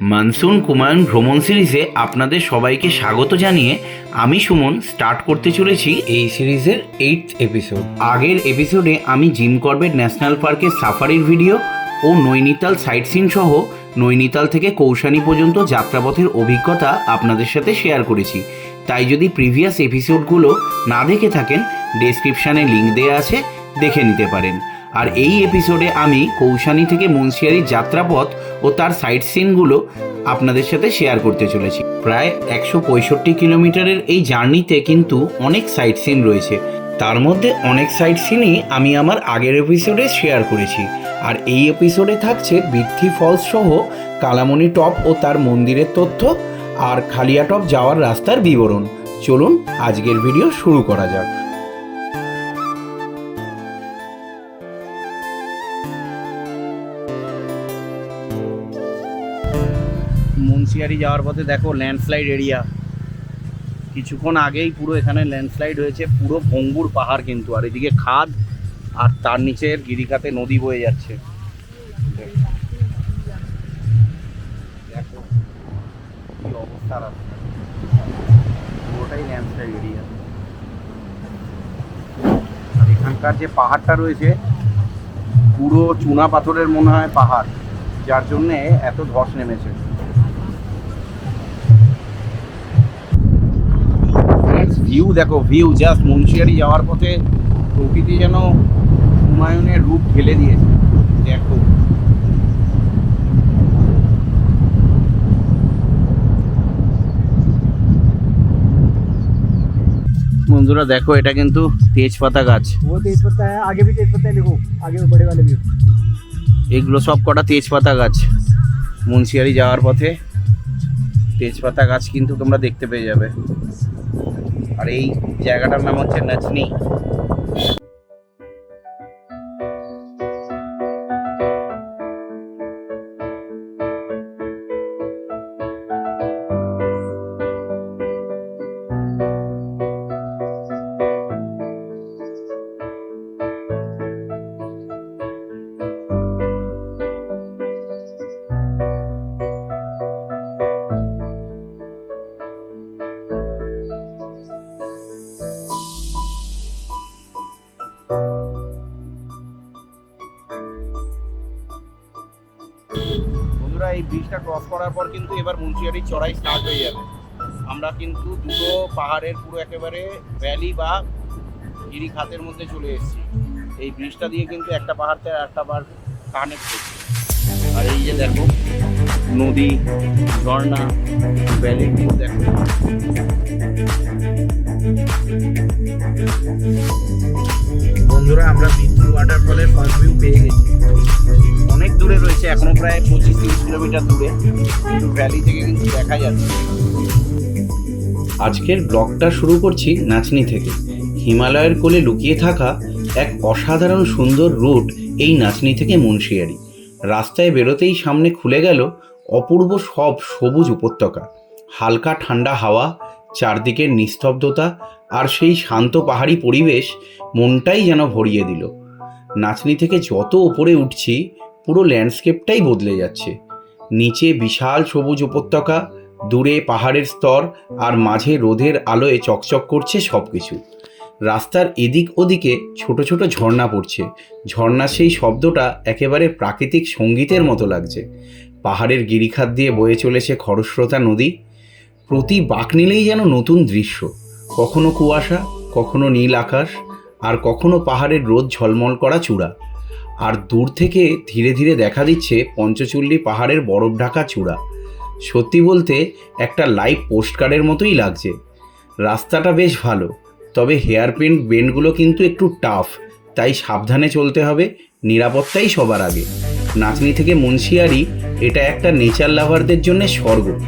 Monsoon Kumaon ভ্রমণ সিরিজে আপনাদের সবাইকে স্বাগত জানিয়ে আমি সুমন স্টার্ট করতে চলেছি এই সিরিজের এইট এপিসোড আগের এপিসোডে আমি জিম করবেট ন্যাশনাল পার্কের সাফারির ভিডিও ও নৈনিতাল সাইট সিন সহ নৈনিতাল থেকে কৌশানী পর্যন্ত যাত্রাপথের অভিজ্ঞতা আপনাদের সাথে শেয়ার করেছি। তাই যদি প্রিভিয়াস এপিসোডগুলো না দেখে থাকেন ডেসক্রিপশানে লিঙ্ক দেওয়া আছে, দেখে নিতে পারেন। আর এই এপিসোডে আমি কৌশানী থেকে মুন্সিয়ারির যাত্রাপথ ও তার সাইট সিনগুলো আপনাদের সাথে শেয়ার করতে চলেছি। প্রায় একশো পঁয়ষট্টি কিলোমিটারের এই জার্নিতে কিন্তু অনেক সাইট সিন রয়েছে। তার মধ্যে অনেক সাইট সিনই আমি আমার আগের এপিসোডে শেয়ার করেছি। আর এই এপিসোডে থাকছে বৃদ্ধি ফলস সহ কালামণি টপ ও তার মন্দিরের তথ্য আর খালিয়া টপ যাওয়ার রাস্তার বিবরণ। চলুন আজকের ভিডিও শুরু করা যাক। মুন্সিয়ারি যাওয়ার পথে দেখো ল্যান্ডস্লাইড এরিয়া। কিছুক্ষণ আগেই পুরো এখানে ল্যান্ডস্লাইড হয়েছে, পুরো ভঙ্গুর পাহাড় কিন্তু। আর এদিকে খাদ, আর তার নিচের গিরিখাতে নদী বয়ে যাচ্ছে। পুরোটাই ল্যান্ডস্লাইড এরিয়া। আর এখানকার যে পাহাড়টা রয়েছে, পুরো চুনা পাথরের মনে হয় পাহাড়, যার জন্যে এত ধস নেমেছে। ভিউ দেখো ভিউ জাস্ট মুন্সিয়ারি যাওয়ার পথে প্রকৃতি যেন হুমায়ুনের রূপ ঢেলে দিয়েছে। দেখো। বন্ধুরা দেখো এটা কিন্তু তেজপাতা গাছ। আগে ভি দেখো আগে এগুলো সব কটা তেজপাতা গাছ। মুন্সিয়ারি যাওয়ার পথে তেজপাতা গাছ কিন্তু তোমরা দেখতে পেয়ে যাবে। আর এই জায়গাটার নাম হচ্ছে নাচনি। করার পর কিন্তু এবার মুন্সিয়ারি চড়াই স্টার্ট হয়ে যাবে। আমরা কিন্তু দুটো পাহাড়ের পুরো একেবারে ভ্যালি বা গিরিখাতের মধ্যে চলে এসেছি। এই ব্রিজটা দিয়ে কিন্তু একটা পাহাড় থেকে একটা পাহাড় কানেক্ট করছে। আর এই যে দেখো, নদী, ঝর্ণা ভ্যালি ভিউ দেখো। বন্ধুরা, আমরা ওয়াটারফলের ফার্স্ট ভিউ পেয়ে গেছি। অনেক দূরে রয়েছে প্রায় পঁচিশ তিরিশ কিলোমিটার দূরে। কিন্তু ভ্যালি থেকে কিন্তু দেখা যাচ্ছে। আজকের ব্লগটা শুরু করছি নাচনি থেকে। হিমালয়ের কোলে লুকিয়ে থাকা এক অসাধারণ সুন্দর রুট এই নাচনি থেকে মুন্সিয়ারি। রাস্তায় বেরোতেই সামনে খুলে গেল অপূর্ব সব সবুজ উপত্যকা। হালকা ঠান্ডা হাওয়া চারদিকের নিস্তব্ধতা আর সেই শান্ত পাহাড়ি পরিবেশ মনটাই যেন ভরিয়ে দিল। নাচনি থেকে যত ওপরে উঠছি, পুরো ল্যান্ডস্কেপটাই বদলে যাচ্ছে। নিচে বিশাল সবুজ উপত্যকা, দূরে পাহাড়ের স্তর, আর মাঝে রোদের আলোয় চকচক করছে সব কিছু রাস্তার এদিক ওদিকে ছোট ছোট ঝর্ণা পড়ছে। ঝর্ণার সেই শব্দটা একেবারে প্রাকৃতিক সঙ্গীতের মতো লাগছে। পাহাড়ের গিরিখাত দিয়ে বয়ে চলেছে খরস্রোতা নদী। প্রতি বাঁক নিলেই যেন নতুন দৃশ্য। কখনো কুয়াশা, কখনো নীল আকাশ আর কখনো পাহাড়ের রোদ ঝলমল করা চূড়া। আর দূর থেকে ধীরে ধীরে দেখা দিচ্ছে পঞ্চচুল্লি পাহাড়ের বরফ ঢাকা চূড়া। সত্যি বলতে, একটা লাইভ পোস্টকার্ডের মতোই লাগছে। রাস্তাটা বেশ ভালো, তবে হেয়ার পিন বেন্ডগুলো কিন্তু একটু টাফ, তাই সাবধানে চলতে হবে, নিরাপত্তাই সবার আগে। নাচনি থেকে মুন্সিয়ারি এটা একটা নেচার লাভারদের জন্য স্বর্গ।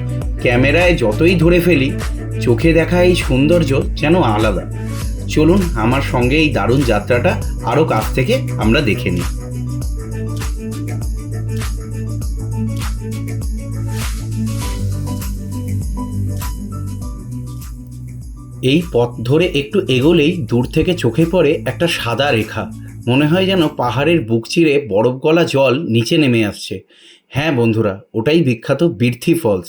ক্যামেরায় যতই ধরে ফেলি, চোখে দেখা এই সৌন্দর্য যেন আলাদা। চলুন আমার সঙ্গে এই দারুণ যাত্রাটা আরও কাছ থেকে আমরা দেখে নিই। এই পথ ধরে একটু এগোলেই দূর থেকে চোখে পড়ে একটা সাদা রেখা। মনে হয় যেন পাহাড়ের বুক চিরে বরফ গলা জল নিচে নেমে আসছে। হ্যাঁ বন্ধুরা, ওটাই বিখ্যাত বীরথি ফলস।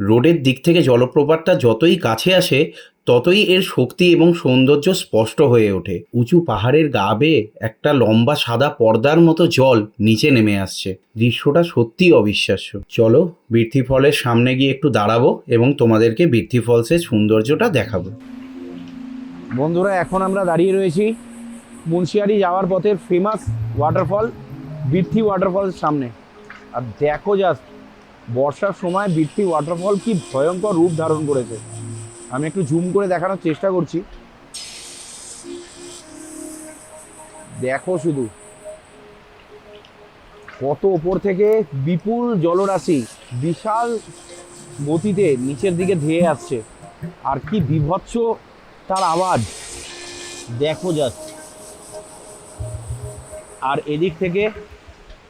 রোডের দিক থেকে জলপ্রপাতটা যতই কাছে আসে ততই এর শক্তি এবং সৌন্দর্য স্পষ্ট হয়ে ওঠে। উঁচু পাহাড়ের গা বেয়ে একটা লম্বা সাদা পর্দার মতো জল নিচে নেমে আসছে। দৃশ্যটা সত্যিই অবিশ্বাস্য। চলো বৃদ্ধি ফলের সামনে গিয়ে একটু দাঁড়াবো এবং তোমাদেরকে বৃদ্ধি ফলসের সৌন্দর্যটা দেখাবো। বন্ধুরা, এখন আমরা দাঁড়িয়ে রয়েছি মুন্সিয়ারি যাওয়ার পথের ফেমাস ওয়াটারফল বৃদ্ধি ওয়াটারফলের সামনে। আর দেখো জাস্ট বর্ষার সময় বীরথি ওয়াটারফল কি ভয়ঙ্কর রূপ ধারণ করেছে। আমি একটু জুম করে দেখানোর চেষ্টা করছি। দেখো শুধু। কত ওপর থেকে বিপুল জলরাশি বিশাল গতিতে নিচের দিকে ধেয়ে আসছে। আর কি বিভৎস তার আওয়াজ। দেখো যাচ্ছে আর এদিক থেকে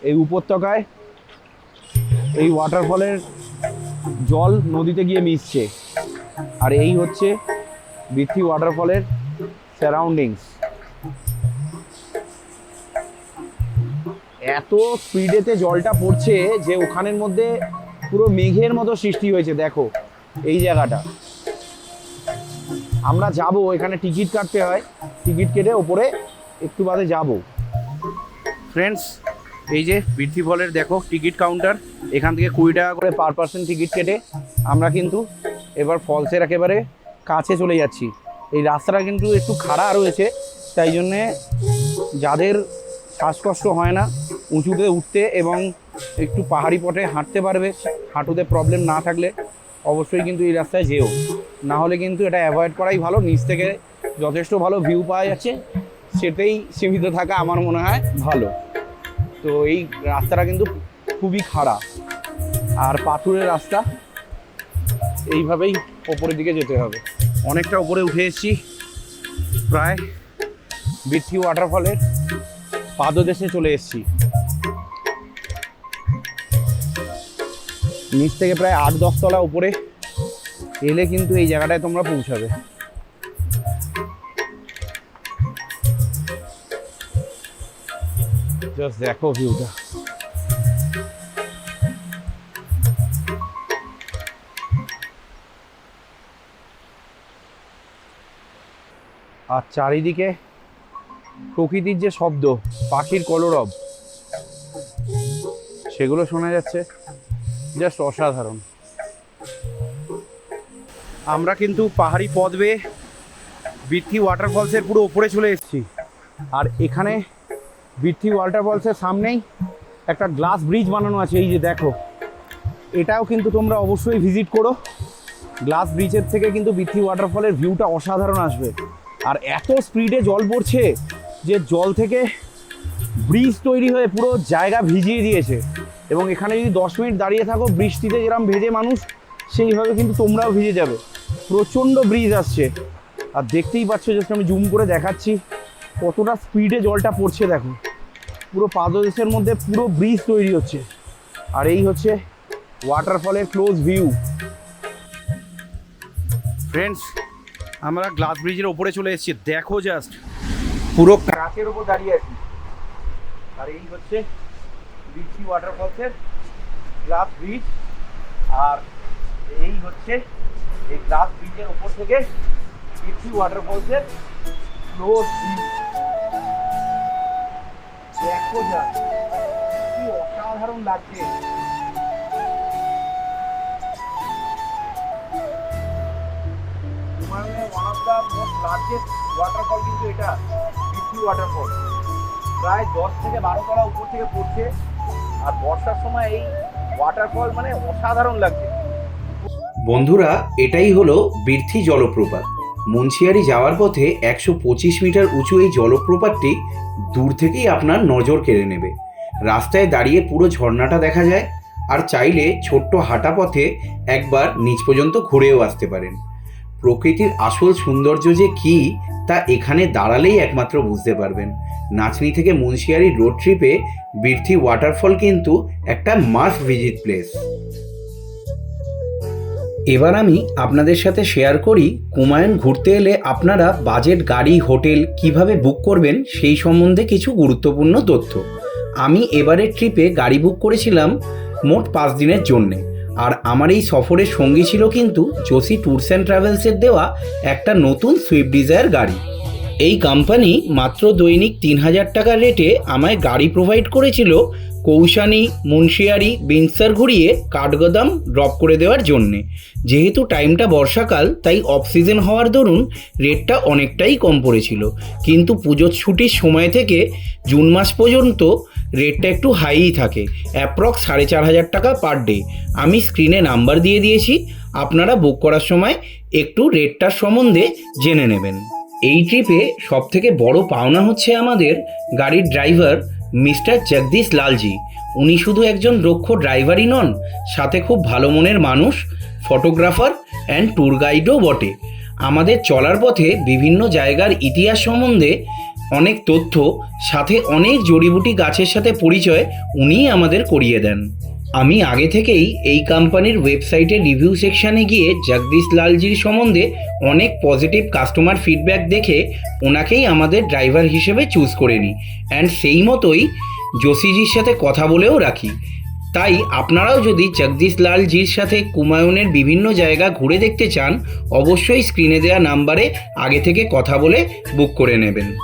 এই উপত্যকায় এই ওয়াটারফলের জল নদীতে গিয়ে মিশছে। আর এই হচ্ছে বৃথি ওয়াটারফলের সারাউন্ডিংস এত স্পিডেতে জলটা পড়ছে যে ওখানের মধ্যে পুরো মেঘের মতো সৃষ্টি হয়েছে, দেখো, এই জায়গাটা। আমরা যাব, এখানে টিকিট কাটতে হয়। টিকিট কেটে ওপরে একটু বাদে যাব। ফ্রেন্ডস এই যে বৃদ্ধি ফলের দেখো, টিকিট কাউন্টার এখান থেকে কুড়ি টাকা করে পার পার্সেন্ট টিকিট কেটে আমরা কিন্তু এবার ফলসের একেবারে কাছে চলে যাচ্ছি। এই রাস্তাটা কিন্তু একটু খাড়া রয়েছে, তাই জন্যে যাদের শ্বাসকষ্ট হয় না, উঁচুতে উঠতে এবং একটু পাহাড়ি পথে হাঁটতে পারবে, হাঁটুতে প্রবলেম না থাকলে অবশ্যই কিন্তু এই রাস্তায় যেও। না হলে কিন্তু এটা অ্যাভয়েড করাই ভালো, নিচ থেকে যথেষ্ট ভালো ভিউ পাওয়া যাচ্ছে, সেটাই সীমিত থাকা আমার মনে হয় ভালো। তো এই রাস্তাটা কিন্তু খুবই খারাপ আর পাথুরের রাস্তা এইভাবেই ওপরের দিকে যেতে হবে। অনেকটা উপরে উঠে এসেছি। প্রায় বৃথি ওয়াটারফলের পাদদেশে চলে এসেছি। নিচ থেকে প্রায় আট দশ তলা উপরে এলে কিন্তু এই জায়গাটায় তোমরা পৌঁছাবে। জাস্ট দেখো ভিউটা আর চারিদিকে প্রকৃতির যে শব্দ, পাখির কলরব, সেগুলো শোনা যাচ্ছে। জাস্ট অসাধারণ। আমরা কিন্তু পাহাড়ি পথ বেয়ে বৃথি ওয়াটারফলসের পুরো ওপরে চলে এসেছি। আর এখানে বৃথি ওয়াটারফলসের সামনেই একটা গ্লাস ব্রিজ বানানো আছে। এই যে দেখো, এটাও কিন্তু তোমরা অবশ্যই ভিজিট করো। গ্লাস ব্রিজের থেকে কিন্তু বৃথি ওয়াটারফলের ভিউটা অসাধারণ আসবে। আর এত স্পিডে জল পড়ছে যে জল থেকে ব্রিজ তৈরি হয়ে পুরো জায়গা ভিজিয়ে দিয়েছে। এবং এখানে যদি দশ মিনিট দাঁড়িয়ে থাকো, বৃষ্টিতে যেরকম ভেজে মানুষ, সেইভাবে কিন্তু তোমরাও ভিজে যাবে। প্রচণ্ড ব্রিজ আসছে। আর দেখতেই পাচ্ছ জাস্ট আমি জুম করে দেখাচ্ছি, কতটা স্পিডে জলটা পড়ছে দেখো। পুরো পাদদেশের মধ্যে পুরো ব্রিজ তৈরি হচ্ছে। আর এই হচ্ছে ওয়াটারফলের ক্লোজ ভিউ ফ্রেন্ডস আমরা গ্লাস ব্রিজের ওপরে চলে এসেছি। দেখো জাস্ট পুরো কাঁচের ওপর দাঁড়িয়ে আছি। আর এই হচ্ছে বিচি ওয়াটারফলসের গ্লাস ব্রিজ আর এই হচ্ছে এই গ্লাস ব্রিজের ওপর থেকে বিচি ওয়াটারফলসের ক্লোজ ভিউ দেখো যা কি অসাধারণ লাগছে। দ্য মোস্ট লার্জেস্ট ওয়াটারফল কিন্তু এটা ওয়াটারফল প্রায় দশ থেকে বারো তলা উপর থেকে পড়ছে। আর বর্ষার সময় এই ওয়াটারফল মানে অসাধারণ লাগছে। বন্ধুরা, এটাই হলো বীরথি জলপ্রপাত। মুন্সিয়ারি যাওয়ার পথে একশো পঁচিশ মিটার উঁচু এই জলপ্রপাতটি দূর থেকেই আপনার নজর কেড়ে নেবে। রাস্তায় দাঁড়িয়ে পুরো ঝর্ণাটা দেখা যায়, আর চাইলে ছোট্ট হাঁটা পথে একবার নিচ পর্যন্ত ঘুরেও আসতে পারেন। প্রকৃতির আসল সৌন্দর্য যে কী, তা এখানে দাঁড়ালেই একমাত্র বুঝতে পারবেন। নাচনি থেকে মুন্সিয়ারি রোড ট্রিপে বীরথি ওয়াটারফল কিন্তু একটা মাস্ট ভিজিট প্লেস এবার আমি আপনাদের সাথে শেয়ার করি কুমায়ুন ঘুরতে এলে আপনারা বাজেট গাড়ি, হোটেল কীভাবে বুক করবেন সেই সম্বন্ধে কিছু গুরুত্বপূর্ণ তথ্য। আমি এবারের ট্রিপে গাড়ি বুক করেছিলাম মোট পাঁচ দিনের জন্যে। আর আমার এই সফরের সঙ্গী ছিল কিন্তু জোসি ট্যুরস অ্যান্ড ট্রাভেলসের দেওয়া একটা নতুন সুইফট ডিজায়ার গাড়ি। এই কোম্পানি মাত্র দৈনিক তিন হাজার টাকার রেটে আমায় গাড়ি প্রোভাইড করেছিল কৌশানি, মুন্সিয়ারি, বিনসার ঘুরিয়ে কাঠগোদাম ড্রপ করে দেওয়ার জন্যে। যেহেতু টাইমটা বর্ষাকাল, তাই অফ সিজন হওয়ার দরুন রেটটা অনেকটাই কম পড়েছিল। কিন্তু পুজোর ছুটির সময় থেকে জুন মাস পর্যন্ত রেটটা একটু হাইই থাকে। অ্যাপ্রক্স সাড়ে চার হাজার টাকা পার ডে আমি স্ক্রিনে নাম্বার দিয়ে দিয়েছি। আপনারা বুক করার সময় একটু রেটটার সম্বন্ধে জেনে নেবেন। এই ট্রিপে সবথেকে বড় পাওনা হচ্ছে আমাদের গাড়ির ড্রাইভার মিস্টার জগদীশ লালজি। উনি শুধু একজন দক্ষ ড্রাইভারই নন, সাথে খুব ভালো মনের মানুষ ফটোগ্রাফার অ্যান্ড ট্যুর গাইডও বটে। আমাদের চলার পথে বিভিন্ন জায়গার ইতিহাস সম্বন্ধে অনেক তথ্য, সাথে অনেক জড়িবুটি গাছের সাথে পরিচয় উনিই আমাদের করিয়ে দেন। আমি আগে থেকেই এই কোম্পানির ওয়েবসাইটের রিভিউ সেকশানে গিয়ে জগদীশ লালজির সম্বন্ধে অনেক পজিটিভ কাস্টমার ফিডব্যাক দেখে ওনাকেই আমাদের ড্রাইভার হিসেবে চুজ করে নিই। অ্যান্ড সেই মতোই যোশীজির সাথে কথা বলেও রাখি। তাই আপনারাও যদি জগদীশ লালজির সাথে কুমায়ুনের বিভিন্ন জায়গা ঘুরে দেখতে চান, অবশ্যই স্ক্রিনে দেওয়া নাম্বারে আগে থেকে কথা বলে বুক করে নেবেন।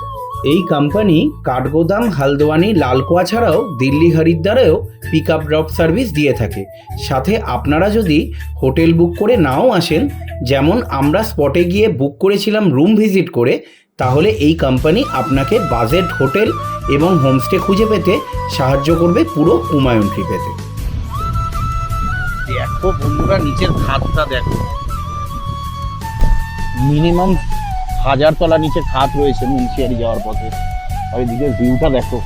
এই কোম্পানি কাঠগোদাম হালদোয়ানি লালকোয়া ছাড়াও দিল্লি হরিদ্বারেও পিক আপ ড্রপ সার্ভিস দিয়ে থাকে। সাথে আপনারা যদি হোটেল বুক করে নাও আসেন যেমন আমরা স্পটে গিয়ে বুক করেছিলাম রুম ভিজিট করে তাহলে এই কোম্পানি আপনাকে বাজেট হোটেল এবং হোমস্টে খুঁজে পেতে সাহায্য করবে পুরো কুমায়ুন ট্রিপেতে দেখো বন্ধুরা নিচের খাতটা দেখো। মিনিমাম হাজার তলা নিচে খাত রয়েছে মুন্সিয়ারি যাওয়ার পথে। আর এদিকে ভিউটা দেখো।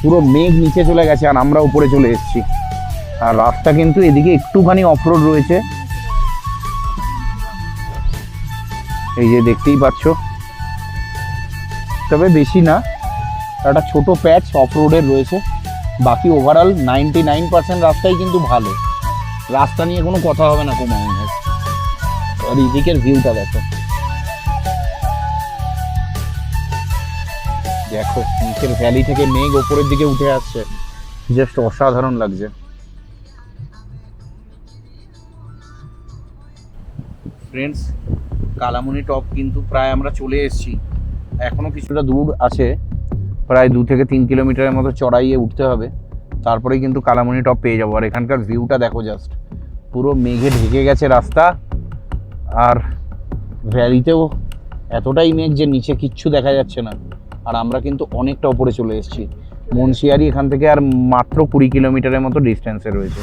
পুরো মেঘ নিচে চলে গেছে আর আমরা উপরে চলে এসেছি। আর রাস্তা কিন্তু এদিকে একটুখানি অফরোড রয়েছে। এই যে দেখতেই পাচ্ছ। তবে বেশি না, একটা ছোট প্যাচ অফ রোডের রয়েছে। বাকি ওভারঅল নাইনটি নাইন পার্সেন্ট রাস্তাই কিন্তু ভালো। রাস্তা নিয়ে কোনো কথা হবে না কুমায়ুনের আর এদিকের ভিউটা দেখো। দেখো, নিচের ভ্যালি থেকে মেঘ ওপরের দিকে উঠে আসছে। জাস্ট অসাধারণ লাগছে। ফ্রেন্ডস কালামুনি টপ কিন্তু প্রায় আমরা চলে এসেছি। এখনও কিছুটা দূর আছে। প্রায় দু থেকে তিন কিলোমিটারের মতো চড়াইয়ে উঠতে হবে। তারপরেই কিন্তু কালামুনি টপ পেয়ে যাব। আর এখানকার ভিউটা দেখো জাস্ট পুরো মেঘে ঢেকে গেছে রাস্তা। আর ভ্যালিতেও এতটাই মেঘ যে নিচে কিচ্ছু দেখা যাচ্ছে না। আর আমরা কিন্তু অনেকটা উপরে চলে এসেছি। মুন্সিয়ারি এখান থেকে আর মাত্র কুড়ি কিলোমিটারের মতো ডিস্টেন্সে রয়েছে।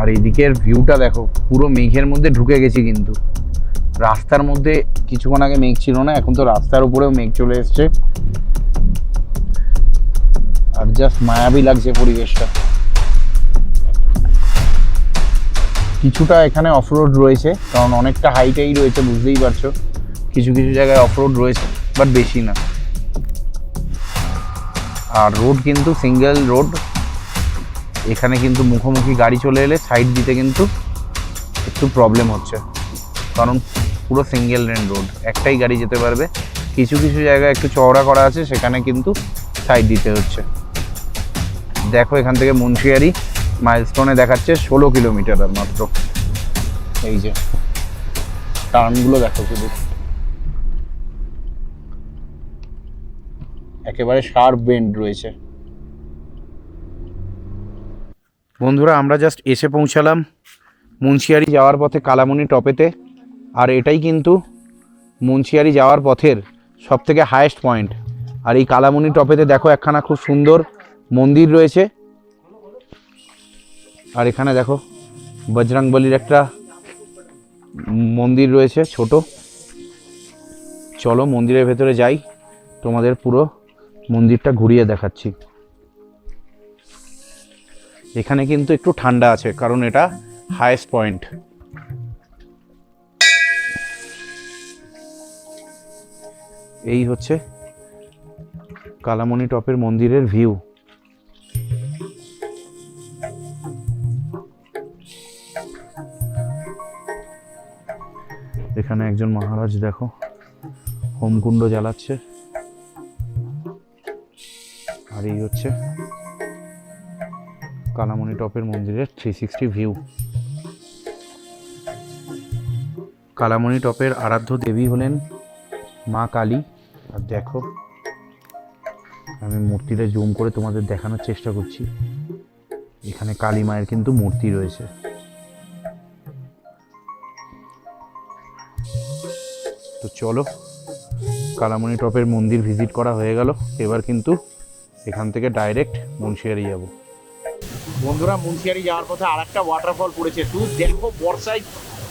আর এদিকের ভিউটা দেখো, পুরো মেঘের মধ্যে ঢুকে গেছি কিন্তু। রাস্তার মধ্যে কিছুক্ষণ আগে মেঘ ছিল না, এখন তো রাস্তার উপরেও মেঘ চলে এসছে। আর জাস্ট মায়াবী লাগছে পরিবেশটা। কিছুটা এখানে অফরোড রয়েছে, কারণ অনেকটা হাইটেই রয়েছে, বুঝতেই পারছ। কিছু কিছু জায়গায় অফরোড রয়েছে। বাট বেশি না। আর রোড কিন্তু সিঙ্গেল রোড এখানে কিন্তু মুখোমুখি গাড়ি চলে এলে সাইড দিতে কিন্তু একটু প্রবলেম হচ্ছে। কারণ পুরো সিঙ্গেল লেন রোড একটাই গাড়ি যেতে পারবে। কিছু কিছু জায়গায় একটু চওড়া করা আছে, সেখানে কিন্তু সাইড দিতে হচ্ছে। দেখো এখান থেকে মুন্সিয়ারি মাইলস্টোনে দেখাচ্ছে ষোলো কিলোমিটার মাত্র। এই যে টার্নগুলো দেখো শুধু। একেবারে শার্প বেন্ড রয়েছে। বন্ধুরা, আমরা জাস্ট এসে পৌঁছালাম মুন্সিয়ারি যাওয়ার পথে কালামুনি টপেতে। আর এটাই কিন্তু মুন্সিয়ারি যাওয়ার পথের সব থেকে হায়েস্ট পয়েন্ট আর এই কালামুনি টপেতে দেখো একখানা খুব সুন্দর মন্দির রয়েছে। আর এখানে দেখো বজরংবলির একটা মন্দির রয়েছে ছোট। চলো মন্দিরের ভেতরে যাই, তোমাদের পুরো মন্দিরটা ঘুরিয়ে দেখাচ্ছি। এখানে কিন্তু একটু ঠান্ডা আছে, কারণ এটা হায়েস্ট পয়েন্ট এই হচ্ছে কালামণি টপের মন্দিরের ভিউ এখানে একজন মহারাজ দেখো, হোমকুণ্ড জ্বালাচ্ছে। আর এই হচ্ছে কালামণি টপের মন্দিরের থ্রি সিক্সটি ভিউ কালামণি টপের আরাধ্য দেবী হলেন মা কালী। আর দেখো, আমি মূর্তিটা জুম করে তোমাদের দেখানোর চেষ্টা করছি। এখানে কালী মায়ের কিন্তু মূর্তি রয়েছে। তো চলো, কালামণি টপের মন্দির ভিজিট করা হয়ে গেল। এবার কিন্তু এখান থেকে ডাইরেক্ট মুন্সিয়ারি যাব। বন্ধুরা, মুন্সিয়ারি যাওয়ার পথে আর একটা ওয়াটারফল পড়েছে। তুই দেখো বর্ষায়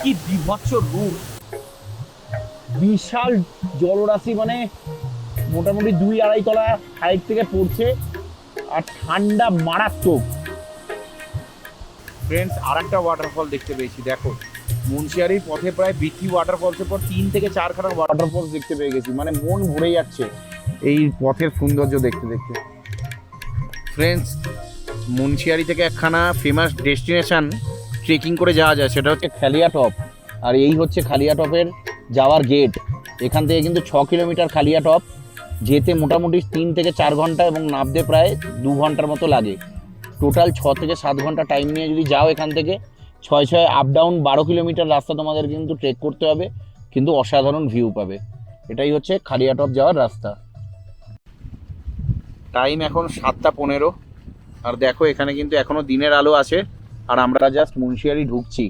কি বিভৎস রূপ। বিশাল জলরাশি মানে মোটামুটি দুই আড়াই তলা হাইট থেকে পড়ছে, আর ঠান্ডা মারাত্মক। ফ্রেন্ডস আর একটা ওয়াটারফল দেখতে পেয়েছি, দেখো। মুন্সিয়ারির পথে প্রায় বিথি ওয়াটারফলসের পর তিন থেকে চার চারখানা ওয়াটারফলস দেখতে পেয়ে গেছি মানে মন ভরে যাচ্ছে। এই পথের সৌন্দর্য দেখতে দেখতে। ফ্রেন্ডস মুন্সিয়ারি থেকে একখানা ফেমাস ডেস্টিনেশন ট্রেকিং করে যাওয়া যায়, সেটা হচ্ছে খালিয়া টপ আর এই হচ্ছে খালিয়া টপের যাওয়ার গেট এখান থেকে কিন্তু ছ কিলোমিটার খালিয়া টপ যেতে মোটামুটি তিন থেকে চার ঘণ্টা এবং নামতে প্রায় দু ঘণ্টার মতো লাগে। টোটাল ছ থেকে সাত ঘণ্টা টাইম নিয়ে যদি যাও এখান থেকে, ছয় ছয় আপ ডাউন বারো কিলোমিটার রাস্তা তোমাদের কিন্তু ট্রেক করতে হবে, কিন্তু অসাধারণ ভিউ পাবে। এটাই হচ্ছে খালিয়া টপ যাওয়ার রাস্তা। টাইম এখন সাতটা পনেরো। আর দেখো, এখানে কিন্তু এখনও দিনের আলো আছে। আর আমরা জাস্ট মুন্সিয়ারি ঢুকছি।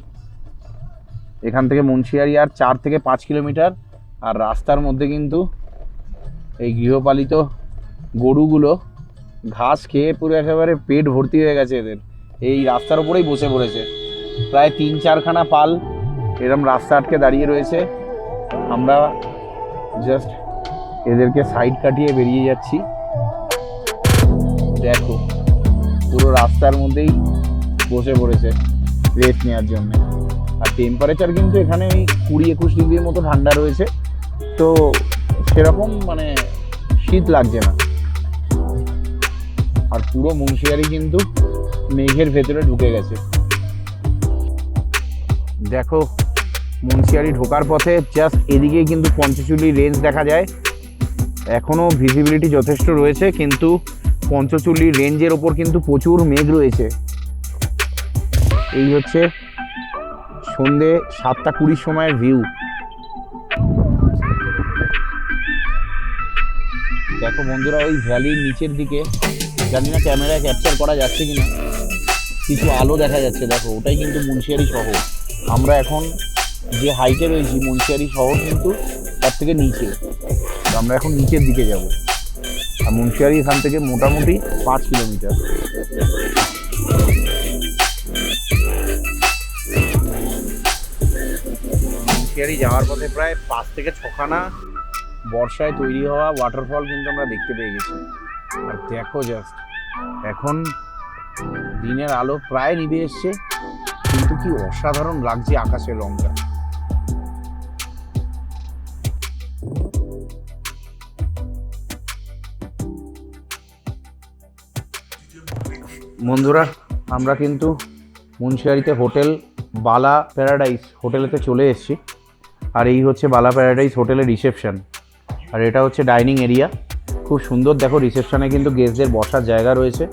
এখান থেকে মুন্সিয়ারি আর চার থেকে পাঁচ কিলোমিটার। আর রাস্তার মধ্যে কিন্তু এই গৃহপালিত গরুগুলো ঘাস খেয়ে পুরো একেবারে পেট ভর্তি হয়ে গেছে এদের। এই রাস্তার উপরেই বসে পড়েছে। প্রায় তিন চারখানা পাল এরম রাস্তা আটকে দাঁড়িয়ে রয়েছে। আমরা জাস্ট এদেরকে সাইড কাটিয়ে বেরিয়ে যাচ্ছি। দেখো, পুরো রাস্তার মধ্যেই বসে পড়েছে রেস্ট নেওয়ার জন্য। আর টেম্পারেচার কিন্তু এখানে ওই কুড়ি একুশ ডিগ্রির মতো ঠান্ডা রয়েছে। তো সেরকম মানে শীত লাগছে না। আর পুরো মুন্সিয়ারি কিন্তু মেঘের ভেতরে ঢুকে গেছে। দেখো, মুন্সিয়ারি ঢোকার পথে জাস্ট এদিকে কিন্তু পঞ্চচুলি রেঞ্জ দেখা যায়। এখনও ভিজিবিলিটি যথেষ্ট রয়েছে, কিন্তু পঞ্চচুলি রেঞ্জের ওপর কিন্তু প্রচুর মেঘ রয়েছে। এই হচ্ছে সন্ধে সাতটা কুড়ির সময়ের ভিউ দেখো বন্ধুরা, ওই ভ্যালির নিচের দিকে, জানি না ক্যামেরায় ক্যাপচার করা যাচ্ছে কি না কিছু আলো দেখা যাচ্ছে। দেখো, ওটাই কিন্তু মুন্সিয়ারি শহর। আমরা এখন যে হাইটে রয়েছি, মুন্সিয়ারি শহর কিন্তু তার থেকে নিচে। আমরা এখন নিচের দিকে যাব। আর মুন্সিয়ারি এখান থেকে মোটামুটি পাঁচ কিলোমিটার। মুন্সিয়ারি যাওয়ার পথে প্রায় পাঁচ থেকে ছখানা বর্ষায় তৈরি হওয়া ওয়াটারফল কিন্তু আমরা দেখতে পেয়ে গেছি। আর দেখো জাস্ট এখন দিনের আলো প্রায় নিভে এসছে, কিন্তু কি অসাধারণ লাগছে আকাশের রংটা। বন্ধুরা, আমরা কিন্তু মুন্সিয়ারিতে হোটেল বালা প্যারাডাইস হোটেলেতে চলে এসেছি। আর এই হচ্ছে বালা প্যারাডাইস হোটেলের রিসেপশন। আর এটা হচ্ছে ডাইনিং এরিয়া। খুব সুন্দর, দেখো রিসেপশনে কিন্তু গেস্টদের বসার জায়গা রয়েছে।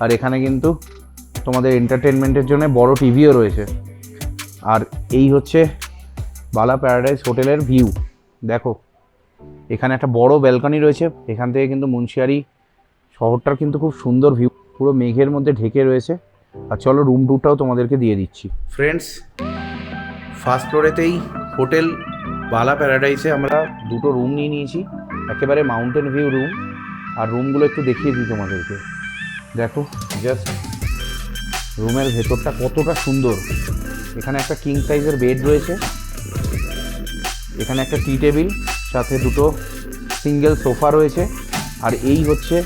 আর এখানে কিন্তু তোমাদের এন্টারটেনমেন্টের জন্য বড় টিভিও রয়েছে। আর এই হচ্ছে বালা প্যারাডাইস হোটেলের ভিউ। দেখো, এখানে একটা বড় ব্যালকনি রয়েছে। এখান থেকে কিন্তু মুন্সিয়ারি শহরটার কিন্তু খুব সুন্দর ভিউ। পুরো মেঘের মধ্যে ঢেকে রয়েছে। আর চলো রুম টুরটাও তোমাদেরকে দিয়ে দিচ্ছি। ফ্রেন্ডস ফার্স্ট ফ্লোরেতেই হোটেল বালা প্যারাডাইসে আমরা দুটো রুম নিয়ে নিয়েছি। একেবারে মাউন্টেন ভিউ রুম আর রুমগুলো একটু দেখিয়ে দিই তোমাদেরকে। দেখো জাস্ট রুমের ভেতরটা কতটা সুন্দর। এখানে একটা কিং সাইজের বেড রয়েছে। এখানে একটা টি টেবিল সাথে দুটো সিঙ্গেল সোফা রয়েছে। আর এই হচ্ছে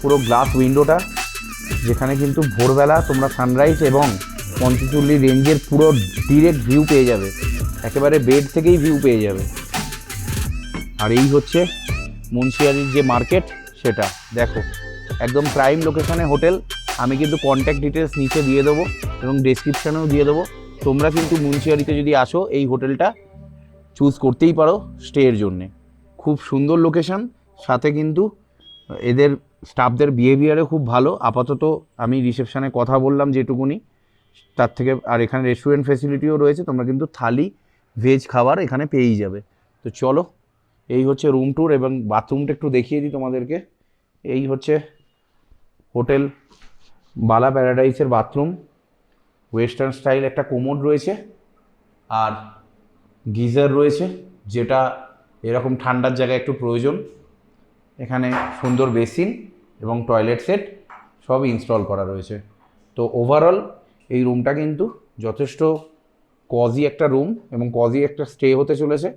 পুরো গ্লাস উইন্ডোটা যেখানে কিন্তু ভোরবেলা তোমরা সানরাইজ এবং পঞ্চচল্লি রেঞ্জের পুরো ডিরেক্ট ভিউ পেয়ে যাবে। একেবারে বেড থেকেই ভিউ পেয়ে যাবে। আর এই হচ্ছে মুন্সিয়ারির যে মার্কেট সেটা। দেখো, একদম প্রাইম লোকেশনে হোটেল আমি কিন্তু কন্ট্যাক্ট ডিটেলস নিচে দিয়ে দেবো এবং ডেসক্রিপশানেও দিয়ে দেবো। তোমরা কিন্তু মুন্সিয়ারিতে যদি আসো, এই হোটেলটা চুজ করতেই পারো স্টের জন্যে। খুব সুন্দর লোকেশন সাথে কিন্তু এদের স্টাফদের বিহেভিয়ারও খুব ভালো। আপাতত আমি রিসেপশানে কথা বললাম যেটুকুনি। তার থেকে আর এখানে রেস্টুরেন্ট ফেসিলিটিও রয়েছে, তোমরা কিন্তু থালি ভেজ খাবার এখানে পেয়েই যাবে। তো চলো, এই হচ্ছে রুম ট্যুর এবং বাথরুমটা একটু দেখিয়ে দিই তোমাদেরকে। এই হচ্ছে হোটেল বালা প্যারাডাইসের বাথরুম ওয়েস্টার্ন স্টাইল একটা কোমোড রয়েছে আর গিজার রয়েছে, যেটা এরকম ঠান্ডার জায়গায় একটু প্রয়োজন। এখানে সুন্দর বেসিন এবং টয়লেট সেট সব ইনস্টল করা রয়েছে। তো ওভারঅল এই রুমটা কিন্তু যথেষ্ট কজি একটা রুম এবং কজি একটা স্টে হতে চলেছে।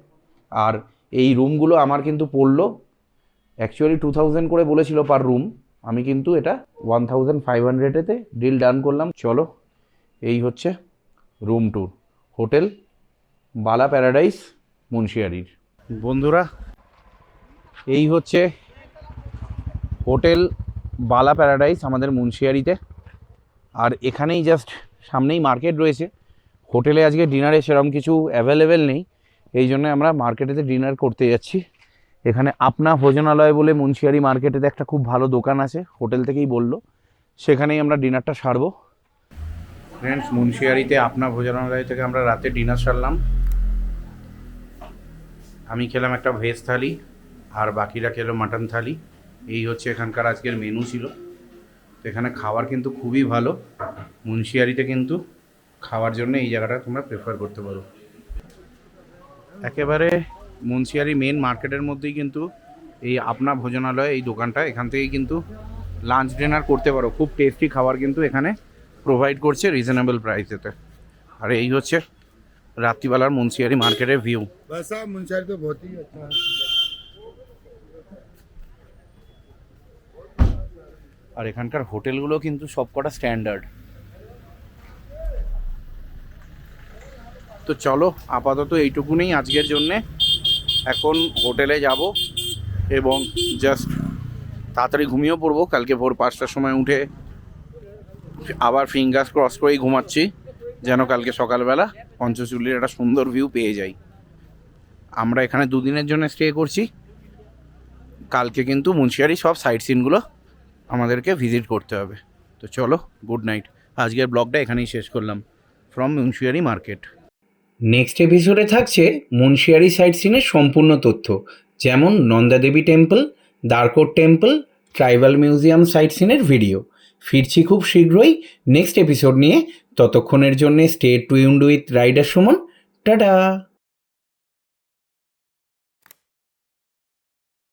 আর এই রুমগুলো আমার কিন্তু পড়ল অ্যাকচুয়ালি টু থাউজেন্ড করে বলেছিল পার রুম আমি কিন্তু এটা ওয়ান থাউজেন্ড ফাইভ হান্ড্রেডেতে ডিল ডান করলাম। চলো, এই হচ্ছে room tour hotel Bala paradise মুন্সিয়ারির। বন্ধুরা, এই হচ্ছে হোটেল বালা প্যারাডাইস আমাদের মুন্সিয়ারিতে। আর এখানেই জাস্ট সামনেই মার্কেট রয়েছে। হোটেলে আজকে ডিনারে সেরকম কিছু অ্যাভেলেবেল নেই। এই জন্য আমরা মার্কেটেতে ডিনার করতে যাচ্ছি। এখানে আপনা ভোজনালয় বলে মুন্সিয়ারি মার্কেটেতে একটা খুব ভালো দোকান আছে, হোটেল থেকেই বলল। সেখানেই আমরা ডিনারটা সারবো। ফ্রেন্ডস মুন্সিয়ারিতে আপনা ভোজনালয় থেকে আমরা রাতে ডিনার সারলাম। আমি খেলাম একটা ভেজ থালি, আর বাকিরা খেলো মাটন থালি। এই হচ্ছে এখানকার আজকের মেনু ছিল। তো এখানে খাবার কিন্তু খুবই ভালো। মুন্সিয়ারিতে কিন্তু খাওয়ার জন্য এই জায়গাটা তোমরা প্রেফার করতে পারো। একেবারে মুন্সিয়ারি মেন মার্কেটের মধ্যেই কিন্তু এই আপনা ভোজনালয় এই দোকানটা। এখান থেকেই কিন্তু লাঞ্চ ডিনার করতে পারো। খুব টেস্টি খাবার কিন্তু এখানে প্রোভাইড করছে রিজনেবল প্রাইসেতে আর এই হচ্ছে রাত্রিবেলার মুন্সিয়ারি মার্কেটের ভিউ বসা মুন্সিয়ারি তো বহুতই আচ্ছা। আর এখানকার হোটেলগুলো কিন্তু সবকটা স্ট্যান্ডার্ড। তো চলো, আপাতত এইটুকুনেই আজকের জন্যে। এখন হোটেলে যাব এবং জাস্ট তাড়াতাড়ি ঘুমিয়েও পড়ব। কালকে ভোর পাঁচটার সময় উঠে আবার ফিঙ্গার ক্রস করেই ঘুমাচ্ছি, যেন কালকে সকালবেলা পঞ্চচুল্লির একটা সুন্দর ভিউ পেয়ে যাই। আমরা এখানে দুদিনের জন্য স্টে করছি। কালকে কিন্তু মুন্সিয়ারি সব সাইট সিনগুলো আমাদেরকে ভিজিট করতে হবে। তো চলো গুড নাইট আজকের ব্লগটা এখানেই শেষ করলাম। ফ্রম মুন্সিয়ারি মার্কেট নেক্সট এপিসোডে থাকছে মুন্সিয়ারি সাইট সিনের সম্পূর্ণ তথ্য, যেমন Nandadevi temple Dwarkot temple tribal museum sight সিনের ভিডিও ফিরছি খুব শীঘ্রই নেক্সট এপিসোড নিয়ে। ততক্ষণের জন্য stay tuned with rider Suman tata!